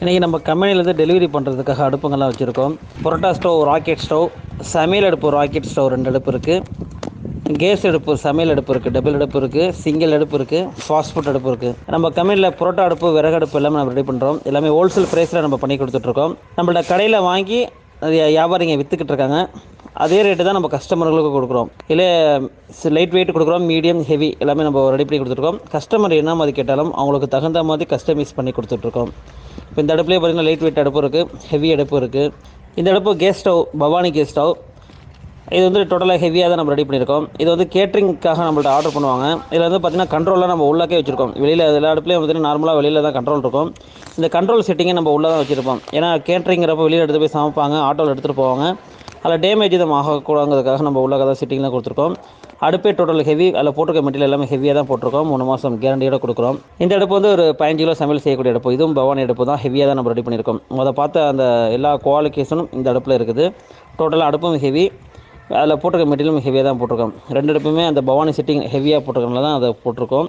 இன்றைக்கி நம்ம கம்பெனிலேருந்து டெலிவரி பண்ணுறதுக்காக அடுப்புங்கள்லாம் வச்சுருக்கோம். புரோட்டா ஸ்டவ் ராக்கெட் ஸ்டவ் சமையல் அடுப்பு ராக்கெட் ஸ்டவ் ரெண்டு அடுப்பு இருக்குது கேஸ் அடுப்பு சமையல் அடுப்பு இருக்குது டபுள் அடுப்பு இருக்குது சிங்கிள் அடுப்பு இருக்குது ஃபாஸ்ட் ஃபுட் அடுப்பு இருக்குது நம்ம கம்பெனியில் புரோட்டா அடுப்பு விறகு அடுப்பு எல்லாமே நம்ம ரெடி பண்ணுறோம் எல்லாமே ஹோல்சேல் ப்ரைஸில் நம்ம பண்ணி கொடுத்துட்ருக்கோம் நம்மள்ட்ட கடையில் வாங்கி நிறைய வியாபாரிங்க விற்றுக்கிட்டு இருக்காங்க. அதே ரேட்டு தான் நம்ம கஸ்டமர்களுக்கு கொடுக்குறோம். இல்லை லைட் வெயிட் கொடுக்குறோம் மீடியம் ஹெவி எல்லாமே நம்ம ரெடி பண்ணி கொடுத்துருக்கோம் கஸ்டமர் என்ன மாதிரி கேட்டாலும் அவங்களுக்கு தகுந்த மாதிரி கஸ்டமைஸ் பண்ணி கொடுத்துட்ருக்கோம் இப்போ இந்த அடுப்புலேயே பார்த்தீங்கன்னா லைட் வெயிட் அடுப்பு இருக்குது ஹெவி அடுப்பு இருக்குது இந்த அடுப்பு gas stove Bhavani gas stove இது வந்து டோட்டலாக ஹெவியாக தான் நம்ம ரெடி பண்ணியிருக்கோம். இது வந்து கேட்ரிங்க்காக நம்மள்ட்ட ஆர்டர் பண்ணுவாங்க. இதில் வந்து பார்த்திங்கன்னா கண்ட்ரோலாக நம்ம உள்ளாக்கே வச்சுருக்கோம். வெளியில் எல்லா இடத்துலையும் பார்த்தீங்கன்னா நார்மலாக வெளியில் தான் கண்ட்ரோல் இருக்கும். இந்த கண்ட்ரோல் செட்டிங்கை நம்ம உள்ளே தான் வச்சுருப்போம். ஏன்னா கேட்ரிங்கிறப்ப வெளியில் எடுத்து போய் சமைப்பாங்க ஆட்டோவில் எடுத்துகிட்டு போவாங்க. அதில் டேமேஜ் எதுவும் ஆகக்கூடாதுங்கிறதுக்காக நம்ம உள்ளக தான் சிட்டிங்லாம் கொடுத்துருக்கோம். அடுப்பே டோட்டல் ஹெவி அதில் போட்டிருக்க மெட்டீரியல் எல்லாமே ஹெவியாக தான் போட்டிருக்கோம். மூணு மாதம் கேரண்டியோட கொடுக்குறோம். இந்த அடுப்பு வந்து ஒரு பதினஞ்சு கிலோ சமையல் செய்யக்கூடிய அடுப்பு. இதுவும் பவானி அடுப்பு தான் ஹெவியாக தான் நம்ம ரெடி பண்ணியிருக்கோம். அதை பார்த்த அந்த எல்லா குவாலிஃபிகேஷனும் இந்த அடுப்பில் இருக்குது. டோட்டலாக அடுப்பும் ஹெவி அதில் போட்டிருக்க மெட்டீரியலும் ஹெவியாக தான் போட்டிருக்கோம். ரெண்டு அடுப்புமே அந்த பவானி செட்டிங் ஹெவியாக போட்டிருக்கனால தான் அதை போட்டிருக்கோம்.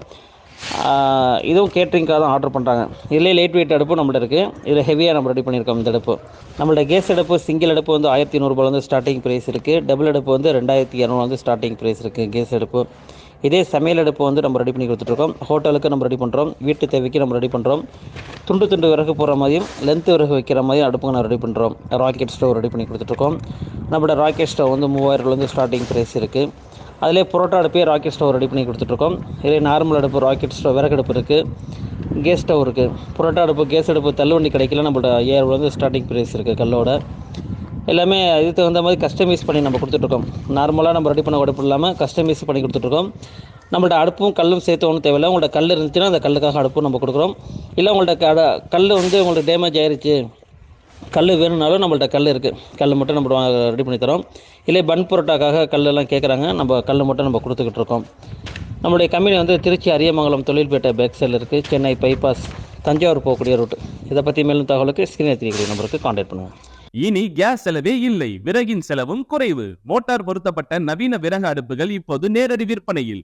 இதுவும் கேட்ரிங்காக தான் ஆர்டர் பண்ணுறாங்க. இதுலேயே லைட் வெயிட் அடுப்பு நம்மள்ட்ட இருக்குது இதில் ஹெவியாக நம்ம ரெடி பண்ணியிருக்கோம் இந்த அடுப்பு. நம்மள்ட்ட கேஸ் அடுப்பு சிங்கிள் அடுப்பு வந்து ஆயிரத்தி நூறுரூபாலேருந்து ஸ்டார்டிங் ப்ரைஸ் இருக்குது டபுள் அடுப்பு வந்து ரெண்டாயிரத்தி இரநூறுலேருந்து ஸ்டார்டிங் ப்ரைஸ் இருக்குது கேஸ் அடுப்பு. இதே சமையல் அடுப்பு வந்து நம்ம ரெடி பண்ணி கொடுத்துட்ருக்கோம். ஹோட்டலுக்கு நம்ம ரெடி பண்ணுறோம் வீட்டு தேவைக்கு நம்ம ரெடி பண்ணுறோம் துண்டு துண்டு விறகு போகிற மாதிரியும் லென்த்து விறகு வைக்கிற மாதிரியும் அடுப்புங்க நான் ரெடி பண்ணுறோம் ராக்கெட் ஸ்டவ் ரெடி பண்ணி கொடுத்துட்ருக்கோம். நம்மளோட ராக்கெட் ஸ்டவ் வந்து மூவாயிரூலேருந்து ஸ்டார்டிங் ப்ரைஸ் இருக்குது அதிலே புரோட்டா அடுப்பே ராக்கெட் ஸ்டவ் ரெடி பண்ணி கொடுத்துட்ருக்கோம். இதே நார்மல் அடுப்பு ராக்கெட் ஸ்டவ் விறகு அடுப்பு இருக்குது கேஸ் ஸ்டவ் இருக்குது புரோட்டா அடுப்பு கேஸ் அடுப்பு தள்ளுவண்டி கிடைக்கல. நம்மள்ட்ட வந்து ஸ்டார்டிங் ப்ரைஸ் இருக்குது கல்லோட. எல்லாமே இதுக்கு தகுந்த மாதிரி கஸ்டமைஸ் பண்ணி நம்ம கொடுத்துட்ருக்கோம். நார்மலாக நம்ம ரெடி பண்ண அடுப்பு இல்லாமல் கஸ்டமைஸ் பண்ணி கொடுத்துட்ருக்கோம். நம்மள்ட்ட அடுப்பும் கல்லும் சேர்த்து ஒன்றும் தேவையில்லை. உங்கள்ட்ட கல் இருந்துச்சுன்னா அந்த கல்லுக்காக அடுப்பும் நம்ம கொடுக்குறோம். இல்லை உங்கள்ட்ட கட கல் வந்து உங்களுக்கு டேமேஜ் ஆயிருச்சு. கல் வேணும்னாலும் நம்மள்ட்ட கல் இருக்குது கல் மட்டும் நம்ம ரெடி பண்ணி தரோம். இல்லை பன் புரோட்டாக்காக கல்லெல்லாம் கேட்குறாங்க நம்ம கல் மட்டும் நம்ம கொடுத்துக்கிட்டு இருக்கோம். நம்மளுடைய கம்பெனி வந்து திருச்சி அரியமங்கலம் தொழில்பேட்டை பேக் சைடில் இருக்குது சென்னை பைபாஸ் தஞ்சாவூர் போகக்கூடிய ரூட் இதை பற்றி மேலும் தகவலுக்கு ஸ்கிரீன் தெரிவிக்கிற நம்பருக்கு காண்டாக்ட் பண்ணுங்கள் இனி கேஸ் செலவே இல்லை. விறகின் செலவும் குறைவு. மோட்டார் பொருத்தப்பட்ட நவீன விறகு அடுப்புகள் இப்போது நேரடி விற்பனையில்.